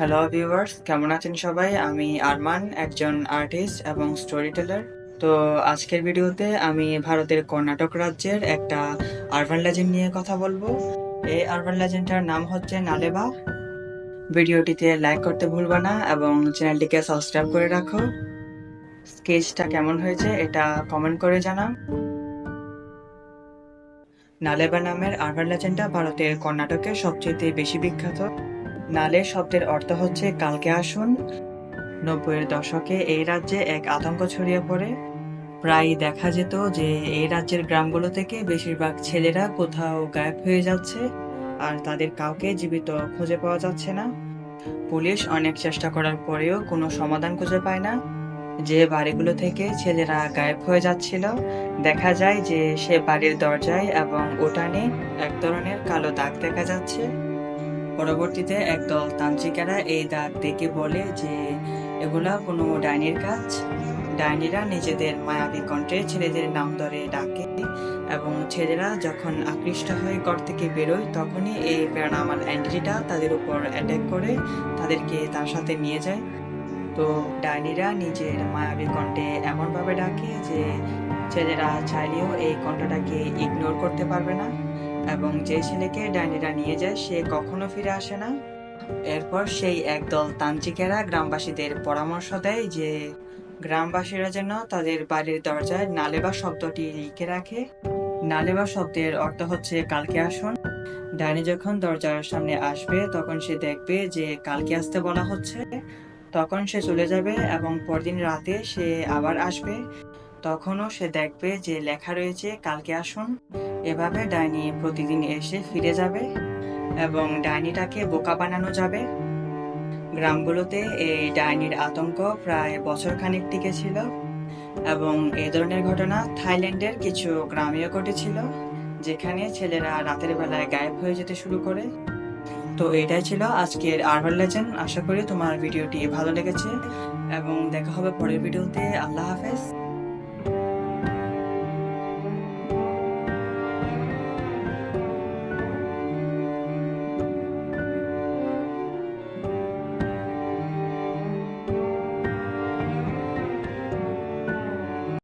Hello viewers কেমন আছেন সবাই? আমি আরমান, একজন আর্টিস্ট এবং স্টোরি টেলার তো আজকের ভিডিওতে আমি ভারতের কর্ণাটক রাজ্যের একটা আরবান লেজেন্ড নিয়ে কথা বলব। এই আরবান লেজেন্ডটার নাম হচ্ছে নালেবা। ভিডিওটিতে লাইক করতে ভুলবা না এবং চ্যানেলটিকে সাবস্ক্রাইব করে রাখো। স্কেচটা কেমন হয়েছে এটা কমেন্ট করে জানাও। নালেবা নামের আরবান লেজেন্ডটা ভারতের কর্ণাটকের সবচেয়ে বেশি বিখ্যাত। নালে শব্দের অর্থ হচ্ছে, কালকে আসুন। নব্বইয়ের দশকে এই রাজ্যে এক আতঙ্ক ছড়িয়ে পড়ে। প্রায় দেখা যেত যে, এই রাজ্যের গ্রামগুলো থেকে বেশিরভাগ ছেলেরা কোথাও গায়েব হয়ে যাচ্ছে আর তাদের কাউকে জীবিত খুঁজে পাওয়া যাচ্ছে না। পুলিশ অনেক চেষ্টা করার পরেও কোনো সমাধান খুঁজে পায় না। যে বাড়িগুলো থেকে ছেলেরা গায়েব হয়ে যাচ্ছিল, দেখা যায় যে সে বাড়ির দরজায় এবং উঠানে এক ধরনের কালো দাগ দেখা যাচ্ছে। পরবর্তীতে একদল তান্ত্রিকেরা এই দাগ দেখে বলে যে, এগুলা কোনো ডাইনির কাজ। ডাইনিরা নিজেদের মায়াবী কণ্ঠে ছেলেদের নাম ধরে ডাকে এবং ছেলেরা যখন আকৃষ্ট হয়ে ঘর থেকে বেরোয়, তখনই এই প্যারানামাল অ্যান্টিটিটা তাদের উপর অ্যাটাক করে, তাদেরকে তার সাথে নিয়ে যায়। তো ডাইনিরা নিজের মায়াবী কণ্ঠে এমনভাবে ডাকে যে, ছেলেরা চাইলেও এই কণ্ঠটাকে ইগনোর করতে পারবে না। এবং যে ছেলেকে ডাইনিরা নিয়ে যায়, সে কখনো ফিরে আসে না। এরপর সেই একদল তান্ত্রিকেরা গ্রামবাসীদের পরামর্শ দেয় যে, গ্রামবাসীরা যেন তাদের বাড়ির দরজায় নালেবা শব্দটি লিখে রাখে। নালেবা শব্দের অর্থ হচ্ছে, কালকে আসুন। ডাইনি যখন দরজার সামনে আসবে, তখন সে দেখবে যে, কালকে আসতে বলা হচ্ছে। তখন সে চলে যাবে এবং পরদিন রাতে সে আবার আসবে। তখনও সে দেখবে যে লেখা রয়েছে, কালকে আসুন। এভাবে ডাইনি প্রতিদিন এসে ফিরে যাবে এবং ডাইনিটাকে বোকা বানানো যাবে। গ্রামগুলোতে এই ডাইনির আতঙ্ক প্রায় বছর খানিক টিকে ছিল এবং এই ধরনের ঘটনা থাইল্যান্ডের কিছু গ্রামেও ঘটেছিল, যেখানে ছেলেরা রাতের বেলায় গায়েব হয়ে যেতে শুরু করে। তো এটাই ছিল আজকের আরবান লেজেন্ড আশা করি তোমার ভিডিওটি ভালো লেগেছে এবং দেখা হবে পরের ভিডিওতে। আল্লাহ হাফেজ।